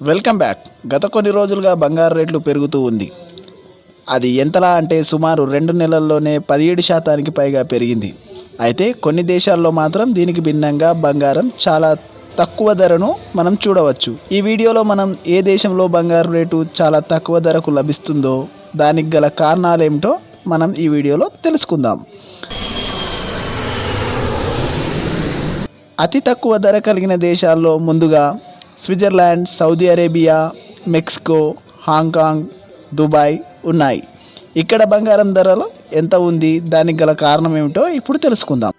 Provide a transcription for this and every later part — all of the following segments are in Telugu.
Welcome back. గత కొన్ని రోజులుగా బంగారు రేట్లు పెరుగుతూ ఉంది. అది ఎంతలా అంటే సుమారు రెండు నెలల్లోనే పదిహేడు శాతానికి పైగా పెరిగింది. అయితే కొన్ని దేశాల్లో మాత్రం దీనికి భిన్నంగా బంగారం చాలా తక్కువ ధరను మనం చూడవచ్చు. ఈ వీడియోలో మనం ఏ దేశంలో బంగారు రేటు చాలా తక్కువ ధరకు లభిస్తుందో దానికి గల కారణాలేమిటో మనం ఈ వీడియోలో తెలుసుకుందాం. అతి తక్కువ ధర కలిగిన దేశాల్లో ముందుగా Switzerland Saudi Arabia Mexico Hong Kong Dubai ఉన్నాయి. ఇక్కడ బంగారం ధరలు ఎంత ఉంది? దానికి గల కారణం ఏమిటో ఇప్పుడు తెలుసుకుందాం.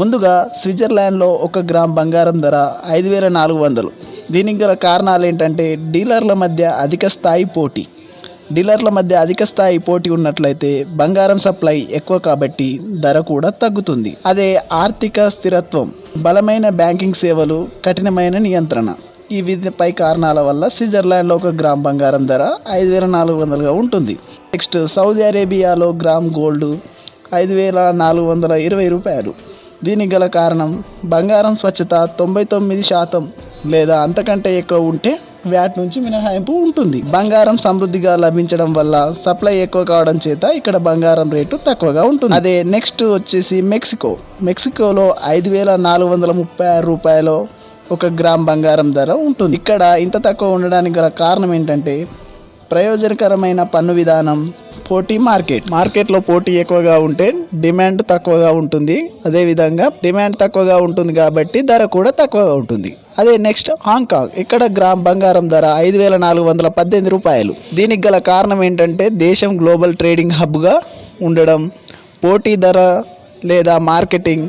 ముందుగా స్విట్జర్లాండ్లో ఒక గ్రామ్ బంగారం ధర ఐదు వేల నాలుగు వందలు. దీనికి గల కారణాలు ఏంటంటే డీలర్ల మధ్య అధిక స్థాయి పోటీ. డీలర్ల మధ్య అధిక స్థాయి పోటీ ఉన్నట్లయితే బంగారం సప్లై ఎక్కువ కాబట్టి ధర కూడా తగ్గుతుంది. అదే ఆర్థిక స్థిరత్వం బలమైన బ్యాంకింగ్ సేవలు కఠినమైన నియంత్రణ. ఈ విధిపై కారణాల వల్ల స్విట్జర్లాండ్లో ఒక గ్రామ్ బంగారం ధర ఐదు వేల నాలుగు వందలుగా ఉంటుంది. నెక్స్ట్ సౌదీ అరేబియాలో గ్రామ్ గోల్డ్ ఐదు వేల నాలుగు వందల ఇరవై రూపాయలు. దీనికి గల కారణం బంగారం స్వచ్ఛత తొంభై తొమ్మిది శాతం లేదా అంతకంటే ఎక్కువ ఉంటే వ్యాట్ నుంచి మినహాయింపు ఉంటుంది. బంగారం సమృద్ధిగా లభించడం వల్ల సప్లై ఎక్కువ కావడం చేత ఇక్కడ బంగారం రేటు తక్కువగా ఉంటుంది. అదే నెక్స్ట్ వచ్చేసి మెక్సికో. మెక్సికోలో ఐదు వేల నాలుగు వందల ముప్పై ఆరు రూపాయలు ఒక గ్రామ్ బంగారం ధర ఉంటుంది. ఇక్కడ ఇంత తక్కువ ఉండడానికి గల కారణం ఏంటంటే ప్రయోజనకరమైన పన్ను విధానం పోటీ మార్కెట్. మార్కెట్లో పోటీ ఎక్కువగా ఉంటే డిమాండ్ తక్కువగా ఉంటుంది. అదేవిధంగా డిమాండ్ తక్కువగా ఉంటుంది కాబట్టి ధర కూడా తక్కువగా ఉంటుంది. అదే నెక్స్ట్ హాంకాంగ్. ఇక్కడ గ్రామ్ బంగారం ధర ఐదు వేల నాలుగు వందల పద్దెనిమిది రూపాయలు. దీనికి గల కారణం ఏంటంటే దేశం గ్లోబల్ ట్రేడింగ్ హబ్గా ఉండడం. పోటీ ధర లేదా మార్కెటింగ్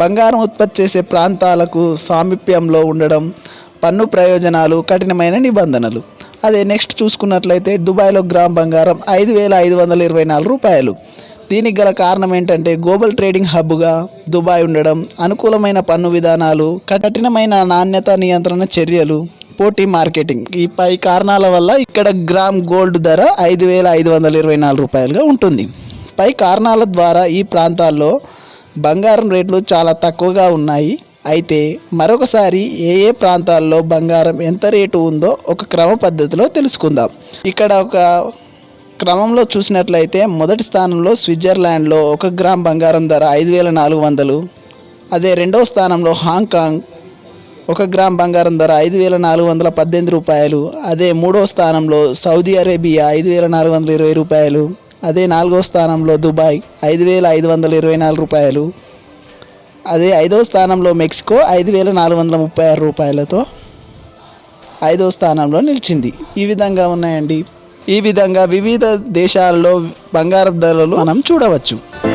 బంగారం ఉత్పత్తి చేసే ప్రాంతాలకు సామీప్యంలో ఉండడం పన్ను ప్రయోజనాలు కఠినమైన నిబంధనలు. అదే నెక్స్ట్ చూసుకున్నట్లయితే దుబాయ్లో గ్రామ్ బంగారం ఐదు వేల ఐదు వందల ఇరవై నాలుగు రూపాయలు. దీనికి గల కారణం ఏంటంటే గ్లోబల్ ట్రేడింగ్ హబ్గా దుబాయ్ ఉండడం అనుకూలమైన పన్ను విధానాలు కఠినమైన నాణ్యత నియంత్రణ చర్యలు పోటీ మార్కెటింగ్. ఈ పై కారణాల వల్ల ఇక్కడ గ్రామ్ గోల్డ్ ధర ఐదు వేల ఐదు వందల ఇరవై నాలుగు రూపాయలుగా ఉంటుంది. పై కారణాల ద్వారా ఈ ప్రాంతాల్లో బంగారం రేట్లు చాలా తక్కువగా ఉన్నాయి. అయితే మరొకసారి ఏ ఏ ప్రాంతాల్లో బంగారం ఎంత రేటు ఉందో ఒక క్రమ పద్ధతిలో తెలుసుకుందాం. ఇక్కడ ఒక క్రమంలో చూసినట్లయితే మొదటి స్థానంలో స్విట్జర్లాండ్లో ఒక గ్రామ్ బంగారం ధర ఐదు వేల నాలుగు వందలు అదే రెండవ స్థానంలో హాంకాంగ్ ఒక గ్రామ్ బంగారం ధర ఐదు వేల నాలుగు వందల పద్దెనిమిది రూపాయలు అదే మూడవ స్థానంలో సౌదీ అరేబియా ఐదు వేల నాలుగు వందల ఇరవై రూపాయలు అదే నాలుగవ స్థానంలో దుబాయ్ ఐదు వేల ఐదు వందల ఇరవై నాలుగు రూపాయలు అదే ఐదవ స్థానంలో మెక్సికో ఐదు వేల నాలుగు వందల ముప్పై ఆరు రూపాయలతో ఐదవ స్థానంలో నిలిచింది. ఈ విధంగా ఉన్నాయండి. ఈ విధంగా వివిధ దేశాల్లో బంగారం ధరలు మనం చూడవచ్చు.